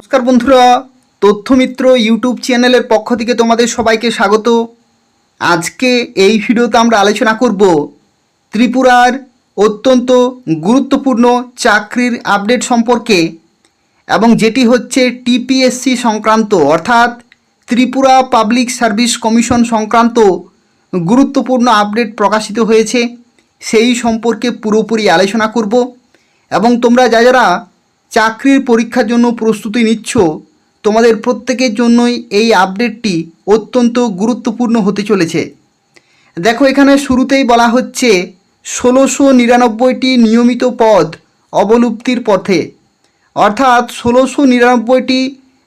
নমস্কার বন্ধুরা, তথ্যমিত্র ইউটিউব চ্যানেলের পক্ষ থেকে তোমাদের সবাইকে স্বাগত। আজকে এই ভিডিওতে আমরা আলোচনা করব ত্রিপুরার অত্যন্ত গুরুত্বপূর্ণ চাকরির আপডেট সম্পর্কে এবং যেটি হচ্ছে টিপিএসসি সংক্রান্ত, অর্থাৎ ত্রিপুরা পাবলিক সার্ভিস কমিশন সংক্রান্ত গুরুত্বপূর্ণ আপডেট প্রকাশিত হয়েছে। সেই সম্পর্কে পুরোপুরি আলোচনা করব এবং তোমরা যা যারা চাকরির পরীক্ষার জন্য প্রস্তুতি নিচ্ছ, তোমাদের প্রত্যেকের জন্যই এই আপডেটটি অত্যন্ত গুরুত্বপূর্ণ হতে চলেছে। দেখো, এখানে শুরুতেই বলা হচ্ছে ষোলোশো নিরানব্বইটি নিয়মিত পদ অবলুপ্তির পথে। অর্থাৎ ষোলোশো নিরানব্বইটি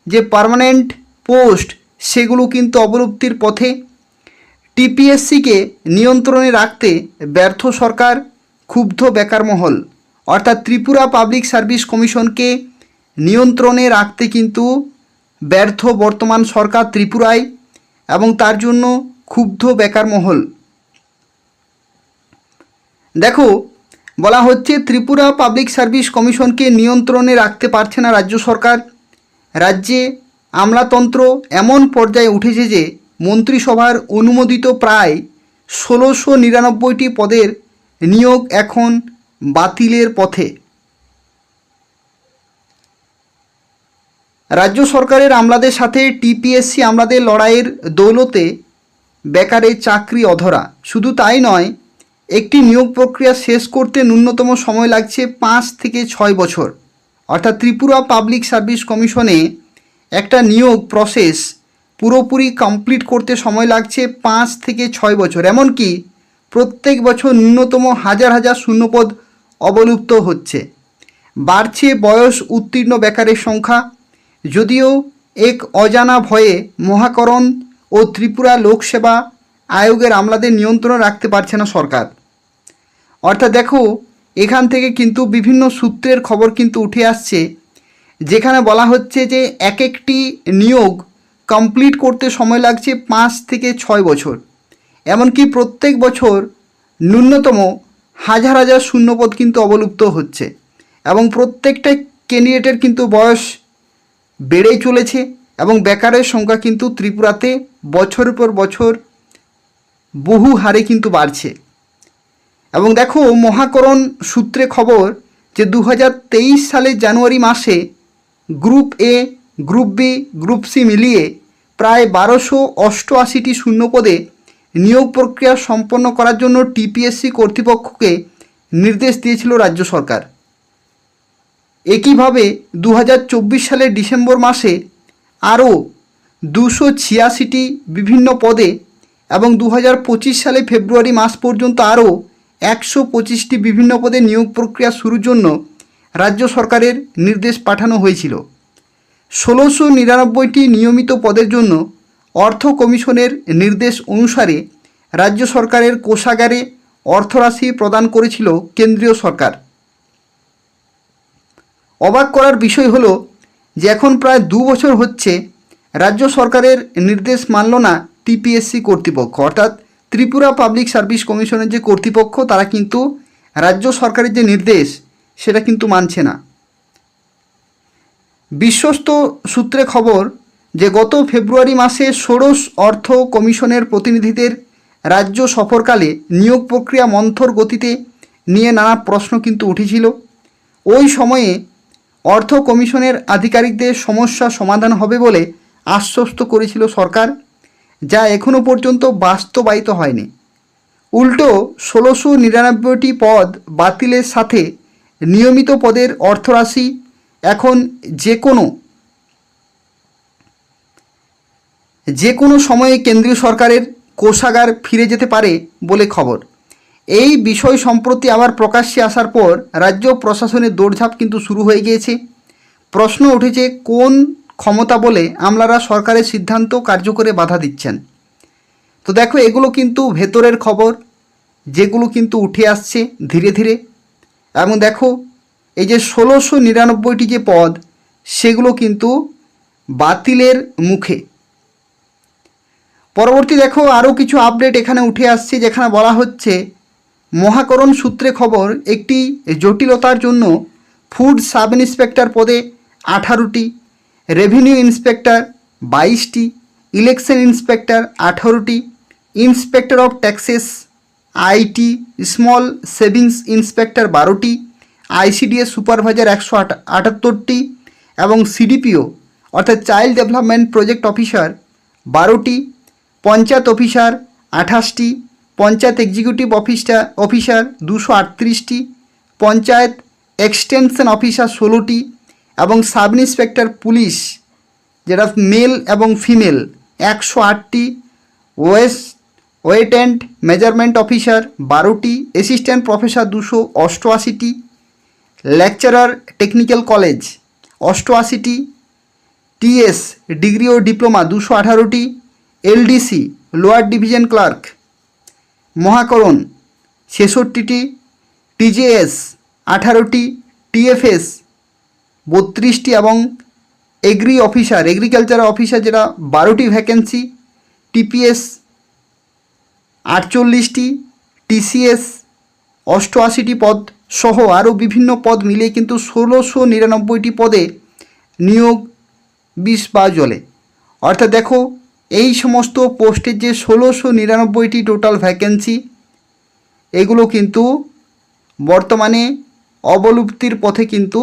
যে পার্মানেন্ট পোস্ট, সেগুলো কিন্তু অবলুপ্তির পথে। টিপিএসসিকে নিয়ন্ত্রণে রাখতে ব্যর্থ সরকার, ক্ষুব্ধ বেকার মহল অর্থাৎ ত্রিপুরা পাবলিক সার্ভিস কমিশনকে নিয়ন্ত্রণে রাখতে কিন্তু ব্যর্থ বর্তমান সরকার ত্রিপুরায় এবং তার জন্য ক্ষুব্ধ বেকার মহল। দেখো, বলা হচ্ছে ত্রিপুরা পাবলিক সার্ভিস কমিশনকে নিয়ন্ত্রণে রাখতে পারছে না রাজ্য সরকার। রাজ্যে আমলাতন্ত্র এমন পর্যায়ে উঠেছে যে মন্ত্রিসভার অনুমোদিত প্রায় ষোলোশো নিরানব্বইটি পদের নিয়োগ এখন বাতিলের পথে। রাজ্য সরকারের আমলাদের সাথে টিপিএসসি আমলাদের লড়াইয়ের দৌলতে বেকারের চাকরি অধরা। শুধু তাই নয়, একটি নিয়োগ প্রক্রিয়া শেষ করতে ন্যূনতম সময় লাগছে পাঁচ থেকে ছয় বছর। অর্থাৎ ত্রিপুরা পাবলিক সার্ভিস কমিশনে একটা নিয়োগ প্রসেস পুরোপুরি কমপ্লিট করতে সময় লাগছে পাঁচ থেকে ছয় বছর। এমনকি প্রত্যেক বছর ন্যূনতম হাজার হাজার শূন্যপদ অবলুপ্ত হচ্ছে। বাড়ছে বয়স উত্তীর্ণ বেকারের সংখ্যা। যদিও এক অজানা ভয়ে মহাকরণ ও ত্রিপুরা লোকসেবা আয়োগের আমলাদের নিয়ন্ত্রণ রাখতে পারছে না সরকার। অর্থাৎ দেখো, এখান থেকে কিন্তু বিভিন্ন সূত্রের খবর কিন্তু উঠে আসছে, যেখানে বলা হচ্ছে যে এক একটি নিয়োগ কমপ্লিট করতে সময় লাগছে পাঁচ থেকে ছয় বছর। এমনকি প্রত্যেক বছর ন্যূনতম হাজার হাজার শূন্যপদ কিন্তু অবলুপ্ত হচ্ছে এবং প্রত্যেকটা ক্যান্ডিডেটের কিন্তু বয়স বেড়েই চলেছে এবং বেকারের সংখ্যা কিন্তু ত্রিপুরাতে বছরের পর বছর বহু হারে কিন্তু বাড়ছে। এবং দেখো, মহাকরণ সূত্রে খবর যে দু হাজার তেইশ সালের জানুয়ারি মাসে group A group B group C মিলিয়ে প্রায় বারোশো অষ্টআশিটি শূন্যপদে নিয়োগ প্রক্রিয়া সম্পন্ন করার জন্য টিপিএসসি কর্তৃপক্ষকে নির্দেশ দিয়েছিল রাজ্য সরকার। একইভাবে দু হাজার চব্বিশ সালের ডিসেম্বর মাসে আরও দুশো ছিয়াশিটি বিভিন্ন পদে এবং দু হাজার পঁচিশ সালে ফেব্রুয়ারি মাস পর্যন্ত আরও একশো পঁচিশটি বিভিন্ন পদে নিয়োগ প্রক্রিয়া শুরুর জন্য রাজ্য সরকারের নির্দেশ পাঠানো হয়েছিল। ষোলোশো নিরানব্বইটি নিয়মিত পদের জন্য অর্থ কমিশনের নির্দেশ অনুসারে রাজ্য সরকারের কোষাগারে অর্থরাশি প্রদান করেছিল কেন্দ্রীয় সরকার। অবাক করার বিষয় হল যে এখন প্রায় দু বছর হচ্ছে রাজ্য সরকারের নির্দেশ মানল না টিপিএসসি কর্তৃপক্ষ। অর্থাৎ ত্রিপুরা পাবলিক সার্ভিস কমিশনের যে কর্তৃপক্ষ, তারা কিন্তু রাজ্য সরকারের যে নির্দেশ, সেটা কিন্তু মানছে না। বিশ্বস্ত সূত্রে খবর যে গত ফেব্রুয়ারি মাসে ষোড়শ অর্থ কমিশনের প্রতিনিধিদের রাজ্য সফরকালে নিয়োগ প্রক্রিয়া মন্থর গতিতে নিয়ে নানা প্রশ্ন কিন্তু উঠেছিল। ওই সময়ে অর্থ কমিশনের আধিকারিকদের সমস্যা সমাধান হবে বলে আশ্বস্ত করেছিল সরকার, যা এখনও পর্যন্ত বাস্তবায়িত হয়নি। উল্টো ষোলোশো নিরানব্বইটি পদ বাতিলের সাথে নিয়মিত পদের অর্থরাশি এখন যে কোনো যে কোনো সময়ে কেন্দ্রীয় সরকারের কোষাগার ফিরে যেতে পারে বলে খবর। এই বিষয় সম্প্রতি আবার প্রকাশ্যে আসার পর রাজ্য প্রশাসনের দৌড়ঝাঁপ কিন্তু শুরু হয়ে গিয়েছে। প্রশ্ন উঠেছে, কোন ক্ষমতা বলে আমলারা সরকারের সিদ্ধান্ত কার্যকরে বাধা দিচ্ছেন? তো দেখো, এগুলো কিন্তু ভেতরের খবর, যেগুলো কিন্তু উঠে আসছে ধীরে ধীরে। এবং দেখো, এই যে ষোলোশো নিরানব্বইটি যে পদ, সেগুলো কিন্তু বাতিলের মুখে। পরবর্তী দেখো আরও কিছু আপডেট এখানে উঠে আসছে, যেখানে বলা হচ্ছে, মহাকরণ সূত্রে খবর, একটি জটিলতার জন্য ফুড সাব ইন্সপেক্টর পদে আঠারোটি রেভিনিউ ইন্সপেক্টর বাইশটি ইলেকশন ইন্সপেক্টর আঠারোটি inspector of taxes IT small savings inspector বারোটি আইসিডিএস সুপারভাইজার একশো আটাত্তরটি এবং সিডিপিও অর্থাৎ চাইল্ড ডেভেলপমেন্ট প্রজেক্ট অফিসার বারোটি। পঞ্চায়েত অফিসার আঠাশটি, পঞ্চায়েত এক্সিকিউটিভ অফিসার অফিসার দুশো আটত্রিশটি, পঞ্চায়েত এক্সটেনশন অফিসার ষোলোটি এবং সাব ইন্সপেক্টর পুলিশ, যেটা মেল এবং ফিমেল একশো আটটি ওয়েস্ট ওয়েটেন্ট মেজারমেন্ট অফিসার বারোটি অ্যাসিস্ট্যান্ট প্রফেসর দুশো অষ্টআশিটি লেকচারার টেকনিক্যাল কলেজ অষ্টআশিটি টিএস ডিগ্রি ও ডিপ্লোমা দুশো আঠারোটি LDC, lower division clerk. Mahakaran, ছেষট্টিটি, TJS, আঠারোটি, টিএফএস, বত্রিশটি এবং এগ্রি অফিসার, এগ্রিকালচার অফিসার যেটা বারোটি ভ্যাকেন্সি, টিপিএস আটচল্লিশটি, টিসিএস অষ্টআশিটি পদ সহ আরও বিভিন্ন পদ মিলিয়ে কিন্তু ষোলোশো নিরানব্বইটি পদে নিয়োগ বিষ বা জলে অর্থাৎ দেখো এই সমস্ত পোস্টের যে ষোলোশো নিরানব্বইটি টোটাল ভ্যাকেন্সি এগুলো কিন্তু বর্তমানে অবলুপ্তির পথে কিন্তু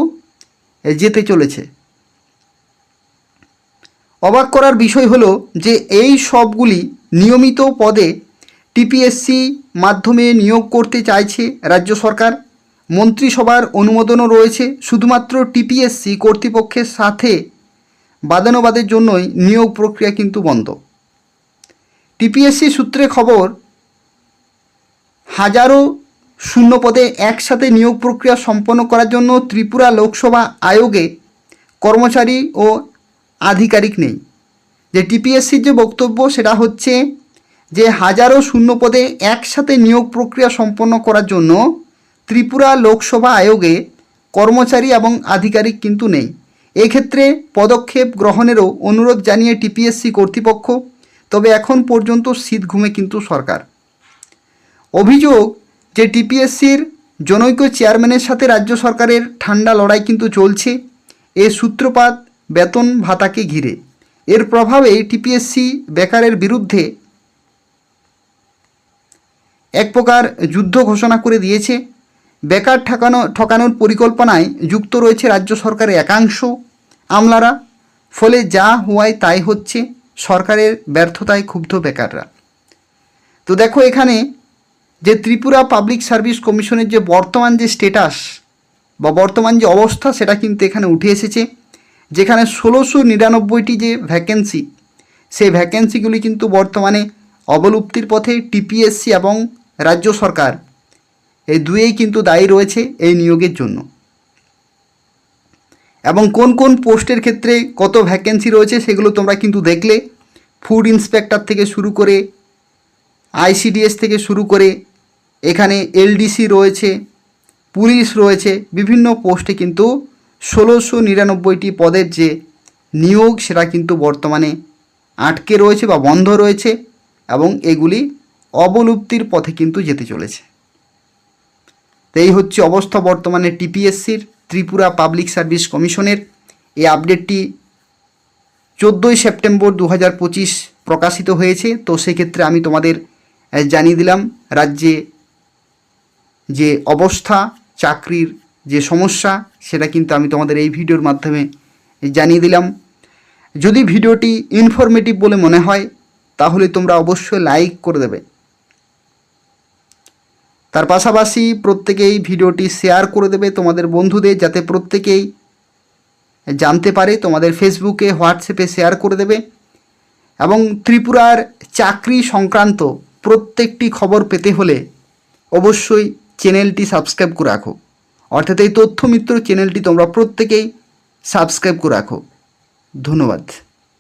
যেতে চলেছে। অবাক করার বিষয় হলো যে এই সবগুলি নিয়মিত পদে টিপিএসসি মাধ্যমে নিয়োগ করতে চাইছে রাজ্য সরকার। মন্ত্রিসভার অনুমোদনও রয়েছে, শুধুমাত্র টিপিএসসি কর্তৃপক্ষের সাথে বাদানুবাদের জন্যই নিয়োগ প্রক্রিয়া কিন্তু বন্ধ। টিপিএসসি সূত্রে খবর, হাজারো শূন্য পদে একসাথে নিয়োগ প্রক্রিয়া সম্পন্ন করার জন্য ত্রিপুরা লোকসভা আয়োগে কর্মচারী ও আধিকারিক নেই। যে টিপিএসসির যে বক্তব্য, সেটা হচ্ছে যে হাজারো শূন্য পদে একসাথে নিয়োগ প্রক্রিয়া সম্পন্ন করার জন্য ত্রিপুরা লোকসভা আয়োগে কর্মচারী এবং আধিকারিক কিন্তু নেই। এক্ষেত্রে পদক্ষেপ গ্রহণেরও অনুরোধ জানিয়ে টিপিএসসি কর্তৃপক্ষ, তবে এখন পর্যন্ত শীত ঘুমে কিন্তু সরকার। অভিযোগ যে টিপিএসসির জনৈক চেয়ারম্যানের সাথে রাজ্য সরকারের ঠান্ডা লড়াই কিন্তু চলছে, এ সূত্রপাত বেতন ভাতাকে ঘিরে। এর প্রভাবে টিপিএসসি বেকারের বিরুদ্ধে এক প্রকার যুদ্ধ ঘোষণা করে দিয়েছে। বেকার ঠকানো, ঠকানোর পরিকল্পনায় যুক্ত রয়েছে রাজ্য সরকারের একাংশ। আমলারা। ফলে যা হওয়ায় তাই হচ্ছে সরকারের ব্যর্থতায় ক্ষুব্ধ বেকাররা। তো দেখো এখানে যে ত্রিপুরা পাবলিক সার্ভিস কমিশনের যে বর্তমান যে স্টেটাস বা বর্তমান যে অবস্থা, সেটা কিন্তু এখানে উঠে এসেছে, যেখানে ষোলোশো নিরানব্বইটি যে ভ্যাকেন্সি, সেই ভ্যাকেন্সিগুলি কিন্তু বর্তমানে অবলুপ্তির পথে টিপিএসসি এবং রাজ্য সরকার, এই দুয়েই কিন্তু দায়ী রয়েছে এই নিয়োগের জন্য। এবং কোন কোন পোস্টের ক্ষেত্রে কত ভ্যাকেন্সি রয়েছে সেগুলো তোমরা কিন্তু দেখলে। ফুড ইন্সপেক্টর থেকে শুরু করে আইসিডিএস থেকে শুরু করে, এখানে এলডিসি রয়েছে, পুলিশ রয়েছে, বিভিন্ন পোস্টে কিন্তু ষোলোশো নিরানব্বইটি পদের যে নিয়োগ সেটা কিন্তু বর্তমানে আটকে রয়েছে বা বন্ধ রয়েছে এবং এগুলি অবলুপ্তির পথে কিন্তু যেতে চলেছে। তো এই হচ্ছে অবস্থা বর্তমানে টিপিএসসির ত্রিপুরা পাবলিক সার্ভিস কমিশনের। এই আপডেটটি চোদ্দোই সেপ্টেম্বর দু হাজার পঁচিশ প্রকাশিত হয়েছে। তো সেক্ষেত্রে আমি তোমাদের জানিয়ে দিলাম, রাজ্যে যে অবস্থা, চাকরির যে সমস্যা, সেটা কিন্তু আমি তোমাদের এই ভিডিওর মাধ্যমে জানিয়ে দিলাম। যদি ভিডিওটি ইনফরমেটিভ বলে মনে হয়, তাহলে তোমরা অবশ্যই লাইক করে দেবে। তার পাশাপাশি প্রত্যেকেই ভিডিওটি শেয়ার করে দেবে তোমাদের বন্ধুদের যাতে প্রত্যেকেই জানতে পারে, তোমাদের ফেসবুকে হোয়াটসঅ্যাপে শেয়ার করে দেবে। এবং ত্রিপুরার চাকরি সংক্রান্ত প্রত্যেকটি খবর পেতে হলে অবশ্যই চ্যানেলটি সাবস্ক্রাইব করে রাখো। অর্থাৎ এই তথ্য মিত্র চ্যানেলটি তোমরা প্রত্যেকেই সাবস্ক্রাইব করে রাখো। ধন্যবাদ।